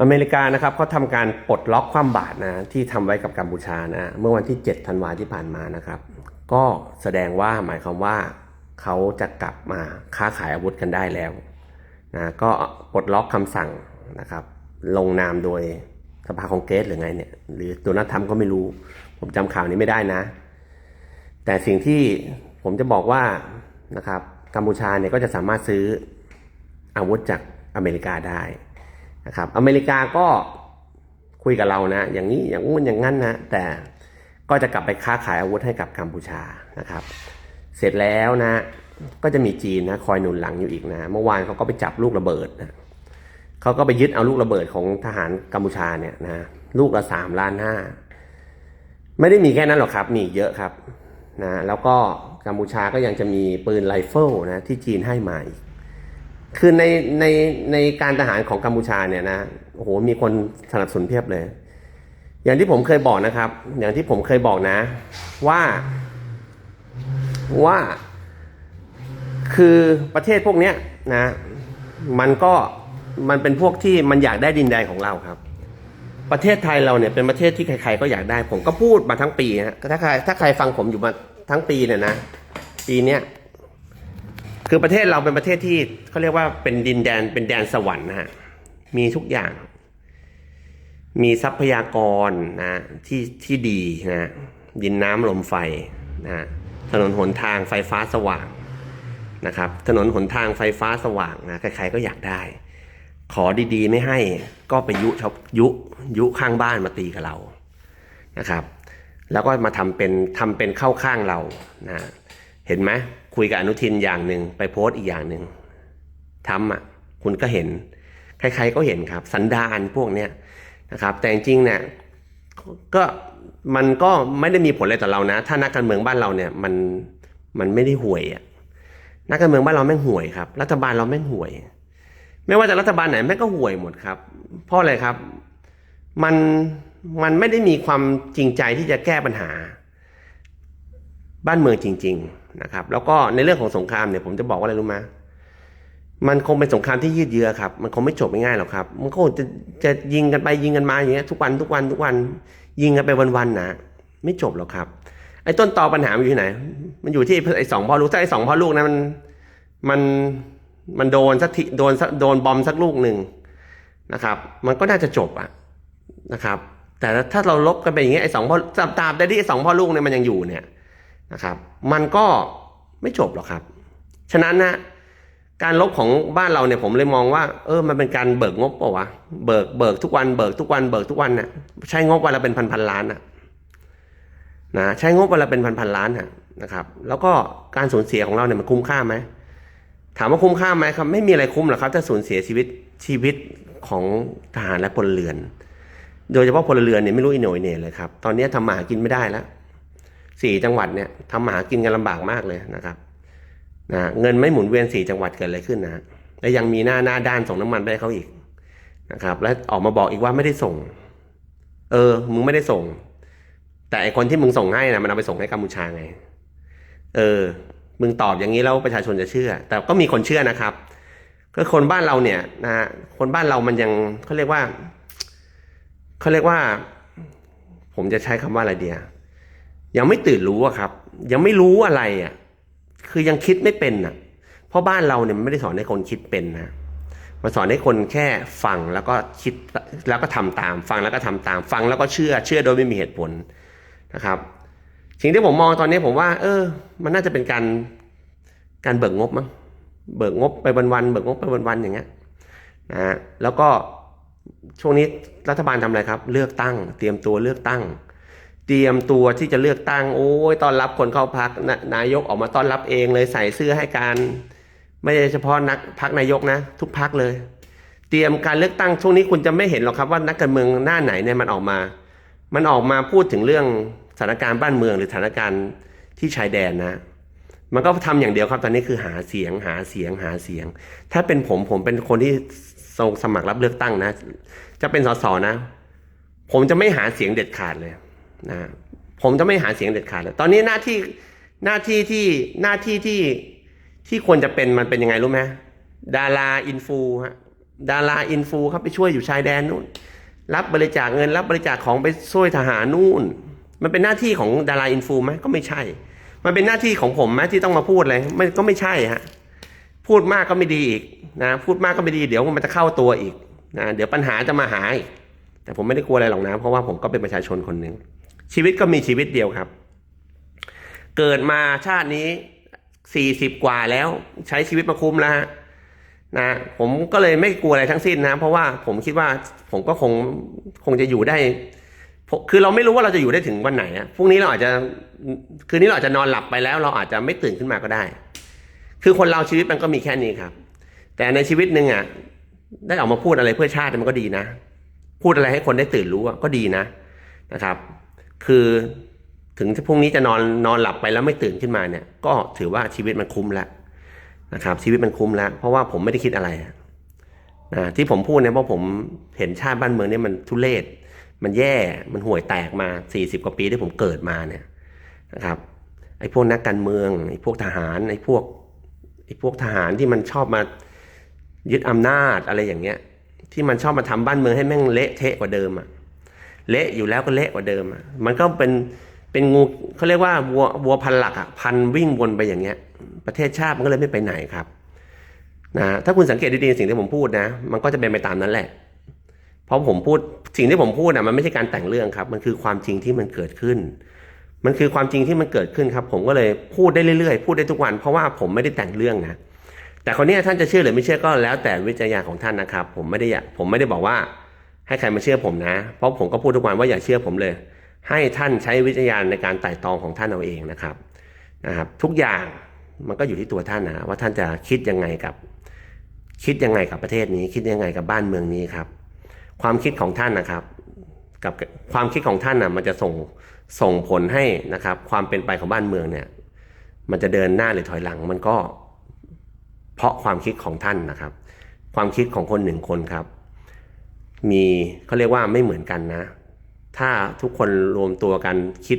อเมริกานะครับเขาทำการปลดล็อกความบาตรนะที่ทำไว้กับกัมพูชานะเมื่อวันที่ 7 ธันวาที่ผ่านมานะครับ ก็แสดงว่าหมายความว่าเขาจะกลับมาค้าขายอาวุธกันได้แล้วนะก็ปลดล็อกคำสั่งนะครับ ลงนามโดยสภาคองเกรสหรือไงเนี่ยหรือโดนัลด์ทรัมก็ไม่รู้ ผมจำข่าวนี้ไม่ได้นะ แต่สิ่งที่ผมจะบอกว่านะครับกัมพูชาเนี่ยก็จะสามารถซื้ออาวุธจากอเมริกาได้ นะครับอเมริกาก็คุยกับเรานะอย่างนี้อย่างงู้นอย่างงั้นนะแต่ก็จะกลับไปค้าขายอาวุธให้กับกัมพูชานะครับ เสร็จแล้วนะ ก็จะมีจีนนะคอยหนุนหลังอยู่อีกนะ เมื่อวานเขาก็ไปจับลูกระเบิดนะเขาก็ไปยึดเอาลูกระเบิดของทหารกัมพูชาเนี่ยนะลูกละสามล้านห้าไม่ได้มีแค่นั้นหรอกครับ มีเยอะครับนะแล้วก็กัมพูชาก็ยังจะมีปืนไรเฟิลนะที่จีนให้มาอีก คือในในในการทหารของกัมพูชาเนี่ยนะโอ้โหมีคนสนับสนุนเพียบเลย อย่างที่ผมเคยบอกนะครับ อย่างที่ผมเคยบอกนะ ว่าว่า คือประเทศพวกเนี้ยนะ มันก็มันเป็นพวกที่มันอยากได้ดินแดนของเราครับ ประเทศไทยเราเนี่ยเป็นประเทศที่ใครๆก็อยากได้ ผมก็พูดมาทั้งปีนะถ้าใครถ้าใครฟังผมอยู่มาทั้งปีเนี่ยนะ ปีเนี้ย คือประเทศเราเป็นประเทศที่เขาเรียกว่าเป็นดินแดนเป็นแดนสวรรค์นะฮะมีทุกอย่าง มีทรัพยากรนะที่ที่ดีนะดินน้ำลมไฟนะถนนหนทางไฟฟ้าสว่างนะครับ ถนนหนทางไฟฟ้าสว่างนะใครๆก็อยากได้ ขอดีๆ ไม่ให้ก็ไปยุชยุยุข้างบ้านมาตีกับเรานะครับ แล้วก็มาทำเป็นทำเป็นเข้าข้างเรานะ เห็นไหมคุยกับอนุทินอย่างหนึ่งไปโพสต์อีกอย่างหนึ่งทำอะคุณก็เห็น ใครๆก็เห็นครับ สันดานพวกเนี้ยนะครับ แต่จริงเนี่ยก็มันก็ไม่ได้มีผลอะไรต่อเรานะ ถ้านักการเมืองบ้านเราเนี่ยมันมันไม่ได้ห่วยอะนักการเมืองบ้านเราแม่งห่วยครับ รัฐบาลเราแม่งห่วย ไม่ว่าจะรัฐบาลไหนแม่งก็ห่วยหมดครับ เพราะอะไรครับ มันมันไม่ได้มีความจริงใจที่จะแก้ปัญหา บ้านเมืองจริง ๆ นะครับ แล้วก็ในเรื่องของสงครามเนี่ยผมจะบอกว่าอะไรรู้ไหมมันคงเป็นสงครามที่ยืดเยื้อครับ มันคงไม่จบง่ายๆหรอกครับ มันก็คงจะจะยิงกันไปยิงกันมาอย่างเงี้ยทุกวันทุกวันทุกวัน ยิงกันไปวันๆนะไม่จบหรอกครับ ไอ้ต้นตอปัญหามันอยู่ที่ไหน มันอยู่ที่ไอ้สองพ่อลูกถ้าไอ้สองพ่อลูกนะมันมันมันโดนสักทีโดนโดนบอมสักลูกหนึ่งนะครับ มันก็น่าจะจบอะนะครับ แต่ถ้าเราลบกันไปอย่างเงี้ยไอ้สองพ่อตราบใดที่ไอ้สองพ่อลูกเนี่ยมันยังอยู่เนี่ย นะครับ มันก็ไม่จบหรอกครับ ฉะนั้นนะการลบของบ้านเราเนี่ยผมเลยมองว่า เออมันเป็นการเบิกงบเปล่าวะเบิกเบิกทุกวันเบิกทุกวันเบิกทุกวันน่ะใช้งบวันละเป็นพันพันล้านน่ะนะใช้งบวันละเป็นพันพันล้านน่ะนะครับ แล้วก็การสูญเสียของเราเนี่ยมันคุ้มค่าไหมถามว่าคุ้มค่าไหมครับ ไม่มีอะไรคุ้มหรอกครับถ้าสูญเสียชีวิตชีวิตของทหารและพลเรือน โดยเฉพาะพลเรือนเนี่ยไม่รู้อีโหน่อยเนี่ยเลยครับ ตอนนี้ทำมาหากินไม่ได้แล้ว สี่จังหวัดเนี่ยทำมาหากินกันลำบากมากเลยนะครับนะเงินไม่หมุนเวียนสี่จังหวัดเกิดอะไรขึ้นนะและยังมีหน้าหน้าด้านส่งน้ำมันไปให้เขาอีกนะครับ และออกมาบอกอีกว่าไม่ได้ส่ง เออ มึงไม่ได้ส่ง แต่ไอคนที่มึงส่งให้นะมันเอาไปส่งให้กัมพูชาไง เออ มึงตอบอย่างนี้แล้วประชาชนจะเชื่อ แต่ก็มีคนเชื่อนะครับก็คนบ้านเราเนี่ยนะคนบ้านเรามันยังเขาเรียกว่าเขาเรียกว่า ผมจะใช้คำว่าอะไรเดีย ยังไม่ตื่นรู้อะครับ ยังไม่รู้อะไรอะคือยังคิดไม่เป็นอะเพราะบ้านเราเนี่ยมันไม่ได้สอนให้คนคิดเป็นนะมาสอนให้คนแค่ฟังแล้วก็คิดแล้วก็ทำตาม ฟังแล้วก็ทำตาม ฟังแล้วก็เชื่อเชื่อโดยไม่มีเหตุผลนะครับ สิ่งที่ผมมองตอนนี้ผมว่า เออ มันน่าจะเป็นการการเบิกงบมั้งเบิกงบไปวันๆเบิกงบไปวันๆอย่างเงี้ยนะฮะแล้วก็ช่วงนี้รัฐบาลทำอะไรครับ เลือกตั้ง เตรียมตัวเลือกตั้ง เตรียมตัวที่จะเลือกตั้งโอ้ยต้อนรับคนเข้าพักนายกออกมาต้อนรับเองเลยใส่เสื้อให้การไม่ใช่เฉพาะนักพักนายกนะ ทุกพักเลย เตรียมการเลือกตั้งช่วงนี้คุณจะไม่เห็นหรอกครับว่านักการเมืองหน้าไหนเนี่ยมันออกมา มันออกมาพูดถึงเรื่องสถานการณ์บ้านเมืองหรือสถานการณ์ที่ชายแดนนะ มันก็ทำอย่างเดียวครับตอนนี้คือหาเสียงหาเสียงหาเสียง ถ้าเป็นผมผมเป็นคนที่ส่งสมัครรับเลือกตั้งนะ จะเป็นสสนะ ผมจะไม่หาเสียงเด็ดขาดเลย นะผมจะไม่หาเสียงเด็ดขาดเลยตอนนี้หน้าที่หน้าที่ที่หน้าที่ที่ที่ควรจะเป็นมันเป็นยังไงรู้ไหมดาราอินฟูฮะดาราอินฟูครับไปช่วยอยู่ชายแดนนู่น รับบริจาคเงินรับบริจาคของไปช่วยทหารนู่น มันเป็นหน้าที่ของดาราอินฟูไหมก็ไม่ใช่ มันเป็นหน้าที่ของผมไหมที่ต้องมาพูดอะไรไม่ก็ไม่ใช่ฮะพูดมากก็ไม่ดีอีกนะพูดมากก็ไม่ดีเดี๋ยวมันจะเข้าตัวอีกนะเดี๋ยวปัญหาจะมาหาอีกแต่ผมไม่ได้กลัวอะไรหรอกนะเพราะว่าผมก็เป็นประชาชนคนหนึ่ง ชีวิตก็มีชีวิตเดียวครับ เกิดมาชาตินี้สี่สิบกว่าแล้วใช้ชีวิตมาคุ้มแล้วฮะนะผมก็เลยไม่กลัวอะไรทั้งสิ้นนะ เพราะว่าผมคิดว่าผมก็คงคงจะอยู่ได้ คือเราไม่รู้ว่าเราจะอยู่ได้ถึงวันไหนอะพรุ่งนี้เราอาจจะคืนนี้เราอาจจะนอนหลับไปแล้ว เราอาจจะไม่ตื่นขึ้นมาก็ได้ คือคนเราชีวิตมันก็มีแค่นี้ครับ แต่ในชีวิตหนึ่งอะได้ออกมาพูดอะไรเพื่อชาติมันก็ดีนะ พูดอะไรให้คนได้ตื่นรู้ก็ดีนะนะครับ คือถึงพรุ่งนี้จะนอนนอนหลับไปแล้วไม่ตื่นขึ้นมาเนี่ย ก็ถือว่าชีวิตมันคุ้มแล้วนะครับ ชีวิตมันคุ้มแล้ว เพราะว่าผมไม่ได้คิดอะไรอะนะที่ผมพูดเนี่ยเพราะผมเห็นชาติบ้านเมืองเนี่ยมันทุเลศมันแย่มันห่วยแตกมาสี่สิบกว่าปีที่ผมเกิดมาเนี่ยนะครับไอ้พวกนักการเมืองไอ้พวกทหารไอ้พวกไอ้พวกทหารที่มันชอบมายึดอำนาจอะไรอย่างเงี้ย ที่มันชอบมาทำบ้านเมืองให้แม่งเละเทะกว่าเดิมอะ เละอยู่แล้วก็เละกว่าเดิม มันก็เป็นเป็นงูเขาเรียกว่าวัววัวพันหลักอะพันวิ่งวนไปอย่างเงี้ย ประเทศชาติมันก็เลยไม่ไปไหนครับนะถ้าคุณสังเกตดีๆสิ่งที่ผมพูดนะ มันก็จะเป็นไปตามนั้นแหละ เพราะผมพูดสิ่งที่ผมพูดอะมันไม่ใช่การแต่งเรื่องครับ มันคือความจริงที่มันเกิดขึ้น มันคือความจริงที่มันเกิดขึ้นครับ ผมก็เลยพูดได้เรื่อยๆพูดได้ทุกวันเพราะว่าผมไม่ได้แต่งเรื่องนะแต่คนนี้ท่านจะเชื่อหรือไม่เชื่อก็แล้วแต่วิจารณญาณของท่านนะครับ ผมไม่ได้อยากผมไม่ได้บอกว่า ให้ใครมาเชื่อผมนะ เพราะผมก็พูดทุกวันว่าอย่าเชื่อผมเลย ให้ท่านใช้วิจารณญาณในการไต่ตองของท่านเอาเองนะครับนะครับ ทุกอย่างมันก็อยู่ที่ตัวท่านนะว่าท่านจะคิดยังไงกับ คิดยังไงกับประเทศนี้ คิดยังไงกับบ้านเมืองนี้ครับ ความคิดของท่านนะครับ กับความคิดของท่านนะมันจะส่งส่งผลให้นะครับ ความเป็นไปของบ้านเมืองเนี่ย มันจะเดินหน้าหรือถอยหลัง มันก็เพราะความคิดของท่านนะครับ ความคิดของคนหนึ่งคนครับ มีเขาเรียกว่าไม่เหมือนกันนะ ถ้าทุกคนรวมตัวกันคิด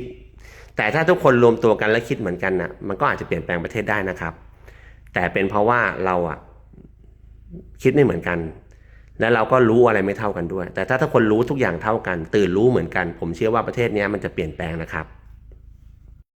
แต่ถ้าทุกคนรวมตัวกันและคิดเหมือนกันนะมันก็อาจจะเปลี่ยนแปลงประเทศได้นะครับ แต่เป็นเพราะว่าเราอะคิดไม่เหมือนกัน และเราก็รู้อะไรไม่เท่ากันด้วย แต่ถ้าทุกคนรู้ทุกอย่างเท่ากัน ตื่นรู้เหมือนกัน ผมเชื่อว่าประเทศนี้มันจะเปลี่ยนแปลงนะครับ